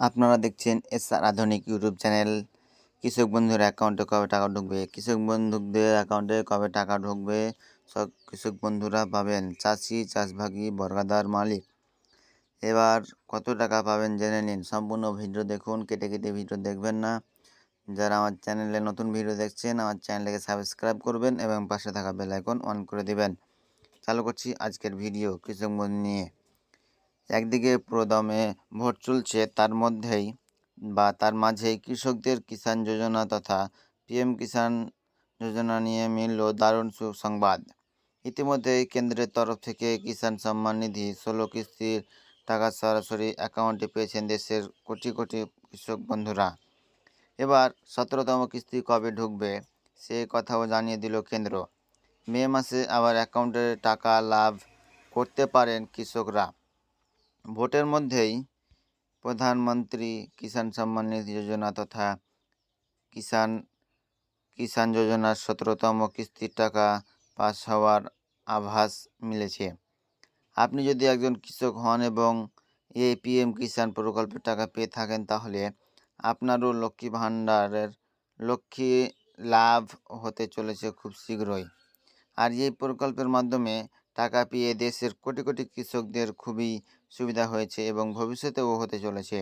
আপনারা দেখছেন এস আর আধুনিক ইউটিউব চ্যানেল। কৃষক বন্ধুর অ্যাকাউন্টে কবে টাকা ঢুকবে? কৃষক বন্ধুদের অ্যাকাউন্টে কবে টাকা ঢুকবে? সব কৃষক বন্ধুরা পাবেন চাষি, চাষভাগী, বর্গাদার মালিক। এবার কত টাকা পাবেন জেনে নিন। সম্পূর্ণ ভিডিও দেখুন, কেটে কেটে ভিডিও দেখবেন না। যারা আমার চ্যানেলে নতুন ভিডিও দেখছেন, আমার চ্যানেলকে সাবস্ক্রাইব করবেন এবং পাশে থাকা বেল আইকন অন করে দিবেন। চালু করছি আজকের ভিডিও কৃষক বন্ধু নিয়ে। একদিকে প্রদমে ভোট চলছে তার মধ্যেই বা তার মাঝেই কৃষকদের কিষাণ যোজনা তথা পিএম কিষাণ যোজনা নিয়ে মিলল দারুণ সুসংবাদ। ইতিমধ্যেই কেন্দ্রের তরফ থেকে কিষাণ সম্মান নিধি ষোলো কিস্তির টাকা সরাসরি অ্যাকাউন্টে পেয়েছেন দেশের কোটি কোটি কৃষক বন্ধুরা। এবার সতেরোতম কিস্তি কবে ঢুকবে সে কথাও জানিয়ে দিল কেন্দ্র। মে মাসে আবার অ্যাকাউন্টে টাকা লাভ করতে পারেন কৃষকরা। ভোটের মধ্যেই প্রধানমন্ত্রী কিষাণ সম্মান নিধি যোজনা তথা কিষাণ কিষাণ যোজনার সতেরোতম কিস্তির টাকা পাস হওয়ার আভাস মিলেছে। আপনি যদি একজন কৃষক হন এবং এই পিএম কিষাণ প্রকল্পের টাকা পেয়ে থাকেন তাহলে আপনারও লক্ষ্মী ভাণ্ডারের লক্ষ্মী লাভ হতে চলেছে খুব শীঘ্রই। আর এই প্রকল্পের মাধ্যমে টাকা পেয়ে দেশের কোটি কোটি কৃষকদের খুবই সুবিধা হয়েছে এবং ভবিষ্যতেও হতে চলেছে।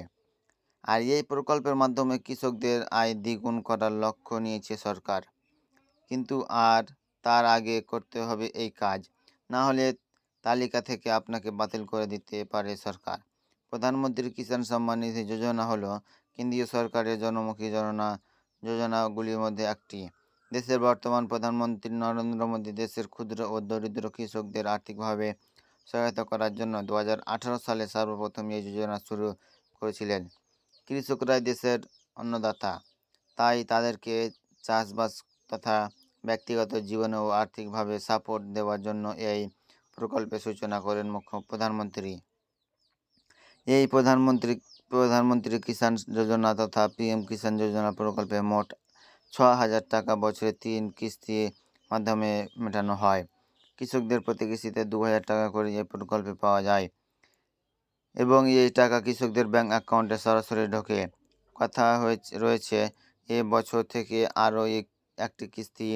আর এই প্রকল্পের মাধ্যমে কৃষকদের আয় দ্বিগুণ করার লক্ষ্য নিয়েছে সরকার। কিন্তু আর তার আগে করতে হবে এই কাজ। না হলে তালিকা থেকে আপনাকে বাতিল করে দিতে পারে সরকার। প্রধানমন্ত্রী কিষাণ সম্মান নিধি যোজনা হলো কেন্দ্রীয় সরকারের জনমুখী যোজনা যোজনাগুলির মধ্যে একটি। দেশের বর্তমান প্রধানমন্ত্রী নরেন্দ্র মোদী দেশের ক্ষুদ্র ও দরিদ্র কৃষকদের আর্থিকভাবে সহায়তা করার জন্য দু হাজার আঠারো সালে সর্বপ্রথম এই যোজনা শুরু করেছিলেন। কৃষকরাই দেশের অন্নদাতা। তাই তাদেরকে চাষবাস তথা ব্যক্তিগত জীবনে ও আর্থিকভাবে সাপোর্ট দেওয়ার জন্য এই প্রকল্পের সূচনা করেন মুখ্য প্রধানমন্ত্রী। এই প্রধানমন্ত্রী প্রধানমন্ত্রী কিষাণ যোজনা তথা পিএম কিষাণ যোজনা প্রকল্পে মোট ছ হাজার টাকা বছরে তিন কিস্তি মাধ্যমে মেটানো হয়। কৃষকদের প্রতি কিস্তিতে দু হাজার টাকা করে এই প্রকল্পে পাওয়া যায় এবং এই টাকা কৃষকদের ব্যাংক অ্যাকাউন্টে সরাসরি ঢোকে। কথা হয়েছে, রয়েছে, এ বছর থেকে আরও একটি কিস্তি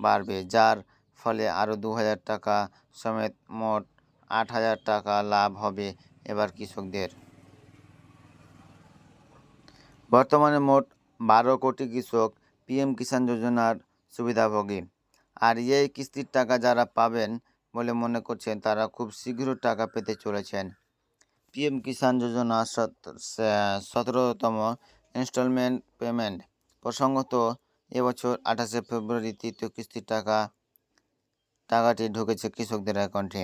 বাড়বে, যার ফলে আরও দু হাজার টাকা সমেত মোট আট হাজার টাকা লাভ হবে এবার কৃষকদের। বর্তমানে মোট বারো কোটি কৃষক পিএম কিষাণ যোজনার সুবিধাভোগী। আর এই কিস্তির টাকা যারা পাবেন বলে মনে করছেন, তারা খুব শীঘ্র টাকা পেতে চলেছেন। পিএম কিষাণ যোজনা সতেরোতম ইনস্টলমেন্ট পেমেন্ট। প্রসঙ্গত, এবছর আঠাশে ফেব্রুয়ারি তৃতীয় কিস্তির টাকা, টাকাটি ঢুকেছে কৃষকদের অ্যাকাউন্টে।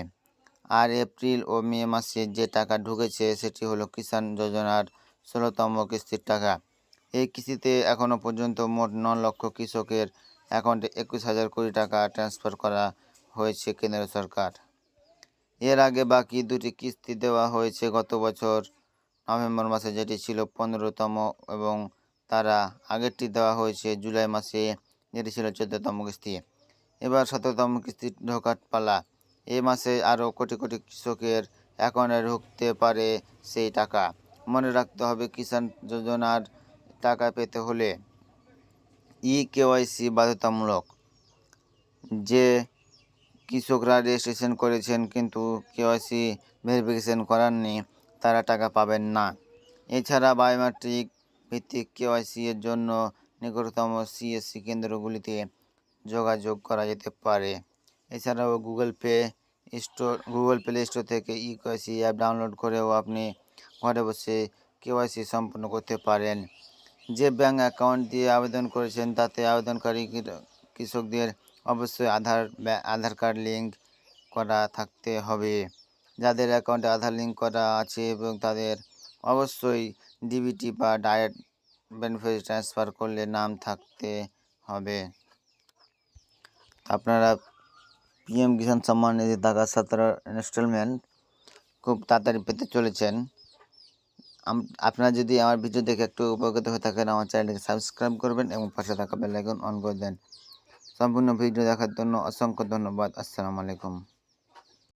আর এপ্রিল ও মে মাসে যে টাকা ঢুকেছে, সেটি হলো কিষাণ যোজনার ষোলোতম কিস্তির টাকা। এই কিস্তিতে এখনও পর্যন্ত মোট ন লক্ষ কৃষকের অ্যাকাউন্টে একুশ হাজার কোটি টাকা ট্রান্সফার করা হয়েছে কেন্দ্র সরকার। এর আগে বাকি দুটি কিস্তি দেওয়া হয়েছে গত বছর নভেম্বর মাসে, যেটি ছিল পনেরোতম এবং তারা আগেরটি দেওয়া হয়েছে জুলাই মাসে, যেটি ছিল চোদ্দতম কিস্তি। এবার সতেরোতম কিস্তি ঢোকার পালা। এ মাসে আরও কোটি কোটি কৃষকের অ্যাকাউন্টে ঢুকতে পারে সেই টাকা। মনে রাখতে হবে, কিষাণ যোজনার টাকা পেতে হলে ই কেওয়াইসি বাধ্যতামূলক যে কৃষকরা রেজিস্ট্রেশন করেছেন কিন্তু কেওয়াইসি ভেরিফিকেশন করাননি, তারা টাকা পাবেন না। এছাড়া বায়োমেট্রিক ভিত্তিক কেওয়াইসি এর জন্য নিকটতম সিএসসি কেন্দ্রগুলিতে যোগাযোগ করা যেতে পারে। এছাড়াও Google pay store, Google play store থেকে ই কেওয়াইসি অ্যাপ ডাউনলোড করেও আপনি ঘরে বসে কেওয়াইসি সম্পন্ন করতে পারেন। যে ব্যাঙ্ক অ্যাকাউন্ট দিয়ে আবেদন করেছেন, তাতে আবেদনকারী কৃষকদের অবশ্যই আধার আধার কার্ড লিঙ্ক করা থাকতে হবে। যাদের অ্যাকাউন্টে আধার লিঙ্ক করা আছে এবং তাদের অবশ্যই ডিবিটি বা ডাইরেক্ট বেনিফিট ট্রান্সফার করলে নাম থাকতে হবে। আপনারা পিএম কিষাণ সম্মান নিধি টাকা সতেরো ইনস্টলমেন্ট খুব তাড়াতাড়ি পেতে চলেছেন। আপনারা যদি আমার ভিডিও দেখে একটু উপকৃত হয়ে থাকেন, আমার চ্যানেলকে সাবস্ক্রাইব করবেন এবং পাশে থাকা বেল আইকন অন করে দেন। সম্পূর্ণ ভিডিও দেখার জন্য অসংখ্য ধন্যবাদ। আসসালামু আলাইকুম।